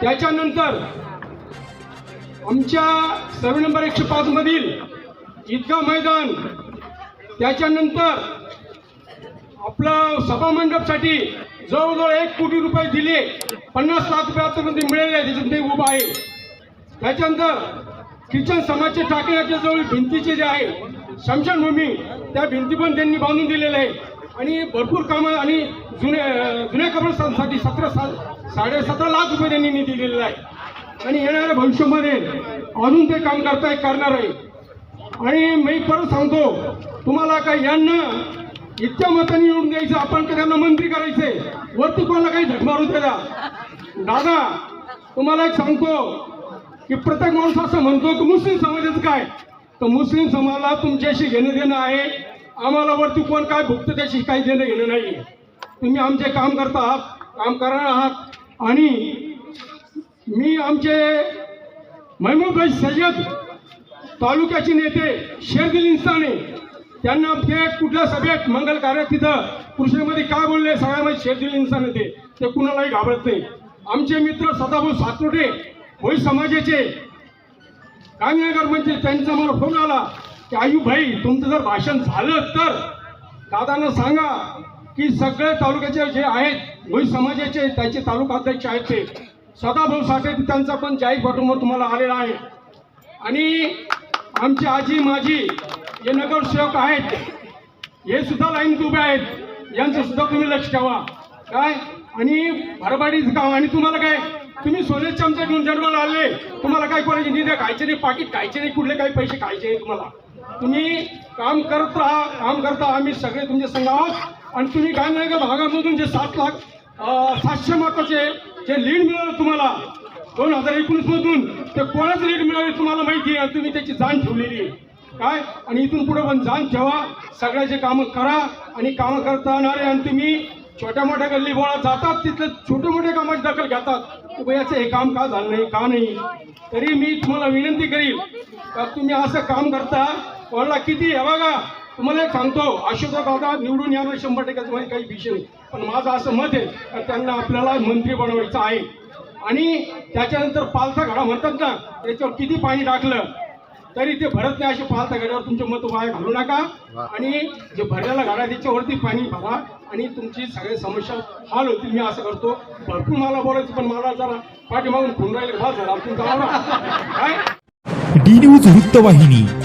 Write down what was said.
त्याच्यानंतर आमच्या survey number एकशे पाच मधील मैदान त्याच्यानंतर आपलं सभा मंडपसाठी जवळजवळ एक कोटी रुपये दिले पन्नास लाख रुपये आतापर्यंत मिळाले आहे त्याच्यात ते उभं आहे. त्याच्यानंतर ख्रिश्चन समाजचे टाकण्याच्या जवळ भिंतीचे जे आहे शमशानभूमी त्या भिंती पण त्यांनी बांधून दिलेल्या आहे आणि भरपूर कामं आणि जुन्या जुन्या कब्रस्तांसाठी सतरा सा साडे सतरा लाख रुपये त्यांनी निधी दिलेला आहे. आणि येणाऱ्या भविष्यामध्ये अजून ते काम करताय करणार आहे. आणि मी परत सांगतो तुम्हाला काय यांना इतक्या मताने निवडून द्यायचं आपण का त्यांना मंत्री करायचंय वरती कोणाला काही झट मारू द्या दादा तुम्हाला एक सांगतो की प्रत्येक माणूस असं म्हणतो की मुस्लिम समाजाचं काय? तर मुस्लिम समाजाला तुमच्याशी घेणं देणं आहे. आम्हाला वरती कोण काय भुगतं त्याशी काही देणं घेणं नाही तुम्ही आमचे काम करता आहात काम करणार आहात. आणि मी आमचे महमूदभाई सय्यद तालुक्याचे नेते शेरदिल इन्साने त्यांना ते कुठल्या सभेत मंगल कार्यात तिथं कृषीमध्ये काय बोलले सगळ्यामध्ये शेरदिल इन्सान ते. ते कुणालाही घाबरत नाही. आमचे मित्र सदाभाऊ सातोटे होई समाजाचे गांधीनगर म्हणजे त्यांचा मला फोन आला. की आयू भाई तुमचं जर भाषण झालं तर दादांना सांगा की सगळे तालुक्याचे जे आहेत भोई समाजाचे त्याचे तालुका अध्यक्ष आहेत ते. सदाभाऊ साठे त्यांचा पण जाहीर पाठिंबा तुम्हाला आलेला आहे. आणि आमची आजी माझी जे नगरसेवक आहेत हे सुद्धा लाईन उभे आहेत. यांचं सुद्धा तुम्ही लक्ष ठेवा. काय? आणि भरभाडीचं गाव आणि तुम्हाला काय? तुम्ही सोने चमचे घेऊन जन्माला आले. तुम्हाला काय कोणाची निधी खायचे नाही पाकिट खायचे नाही कुठले काही पैसे खायचे नाही तुम्हाला. तुम्ही काम करत राहा काम करता आम्ही सगळे तुमचे संघ आहोत. आणि तुम्ही गांधीनगर भागामधून जे सात लाख सातशे मताचे जे लीड मिळालं तुम्हाला दोन हजार एकोणीसमधून ते कोणाचं लीड मिळाले तुम्हाला माहिती आहे? आणि तुम्ही त्याची जाण ठेवलेली आहे. काय? आणि इथून पुढे पण जाण ठेवा. सगळ्याचे कामं करा आणि कामं करता येणारे आणि तुम्ही छोट्या मोठ्या गल्ली बोळा जातात तिथले छोटे मोठे कामाची दखल घेतात. की याचं हे काम का झालं नाही का नाही? तरी मी तुम्हाला विनंती करील का तुम्ही असं काम करता कोणाला किती? हे बघा तुम्हाला एक सांगतो अशोक दादा निवडून येणार शंभर टक्के मध्ये काही विषय नाही. पण माझं असं मत आहे का त्यांना आपल्याला मंत्री बनवायचं आहे. आणि त्याच्यानंतर पालथा घडा म्हणतात ना त्याच्यावर किती पाणी टाकलं तरी ते भरत नाही असे पालथा घड्यावर. तुमचे मत वाया घालू नका. आणि जे भरलेला घडा त्याच्यावरती पाणी भरा आणि तुमची सगळ्या समस्या हाल होतील मी असं करतो. भरपूर मला बोलायचं पण मला जरा पाठीमागून खून राहिले बस झाला तुमचा काय? डी न्यूज वृत्तवाहिनी.